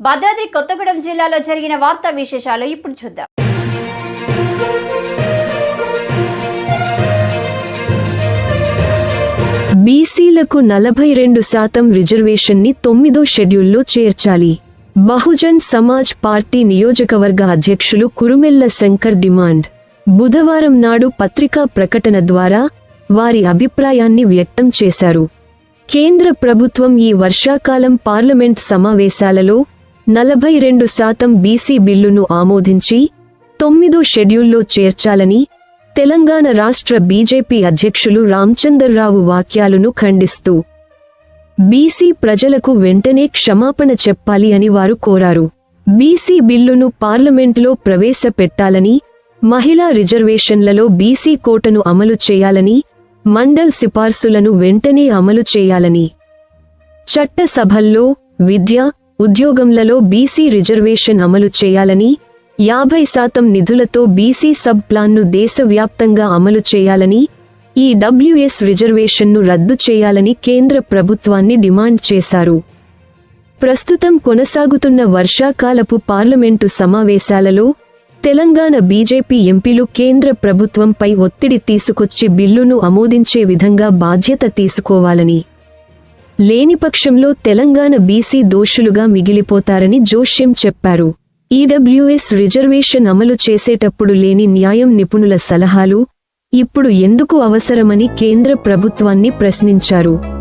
భద్రాద్రి కొత్తగూడెం జిల్లాలో జరిగిన వార్తా విశేషాలు ఇప్పుడు చూద్దాం. బీసీలకు నలభై రెండు శాతం రిజర్వేషన్ని తొమ్మిదో షెడ్యూల్లో చేర్చాలి. బహుజన్ సమాజ్ పార్టీ నియోజకవర్గ అధ్యక్షులు కురుమెల్ల శంకర్ డిమాండ్. బుధవారం నాడు పత్రికా ప్రకటన ద్వారా వారి అభిప్రాయాన్ని వ్యక్తం చేశారు. కేంద్ర ప్రభుత్వం ఈ వర్షాకాలం పార్లమెంట్ సమావేశాలలో నలభై రెండు శాతం బీసీ బిల్లును ఆమోదించి తొమ్మిదో షెడ్యూల్లో చేర్చాలని తెలంగాణ రాష్ట్ర బీజేపీ అధ్యక్షులు రామచందర్రావు వాక్యాలను ఖండిస్తూ బీసీ ప్రజలకు వెంటనే క్షమాపణ చెప్పాలి అని వారు కోరారు. బీసీ బిల్లును పార్లమెంటులో ప్రవేశపెట్టాలని మహిళా రిజర్వేషన్లలో బీసీ కోటను అమలు చేయాలని మండల్ సిఫార్సులను వెంటనే అమలు చేయాలని చట్టసభల్లో విద్య ఉద్యోగంలలో బీసీ రిజర్వేషన్ అమలు చేయాలని యాభై శాతం నిధులతో బీసీ సబ్ ప్లాన్ను దేశవ్యాప్తంగా అమలు చేయాలని ఈ డబ్ల్యూఎస్ రిజర్వేషన్ను రద్దు చేయాలని కేంద్ర ప్రభుత్వాన్ని డిమాండ్ చేశారు. ప్రస్తుతం కొనసాగుతున్న వర్షాకాలపు పార్లమెంటు సమావేశాలలో తెలంగాణ బీజేపీ ఎంపీలు కేంద్ర ప్రభుత్వంపై ఒత్తిడి తీసుకొచ్చి బిల్లును ఆమోదించే విధంగా బాధ్యత తీసుకోవాలని లేని పక్షంలో తెలంగాణ బీసీ దోషులుగా మిగిలిపోతారని జోష్యం చెప్పారు. ఈడబ్ల్యూఎస్ రిజర్వేషన్ అమలు చేసేటప్పుడు లేని న్యాయం నిపుణుల సలహాలు ఇప్పుడు ఎందుకు అవసరమని కేంద్ర ప్రభుత్వాన్ని ప్రశ్నించారు.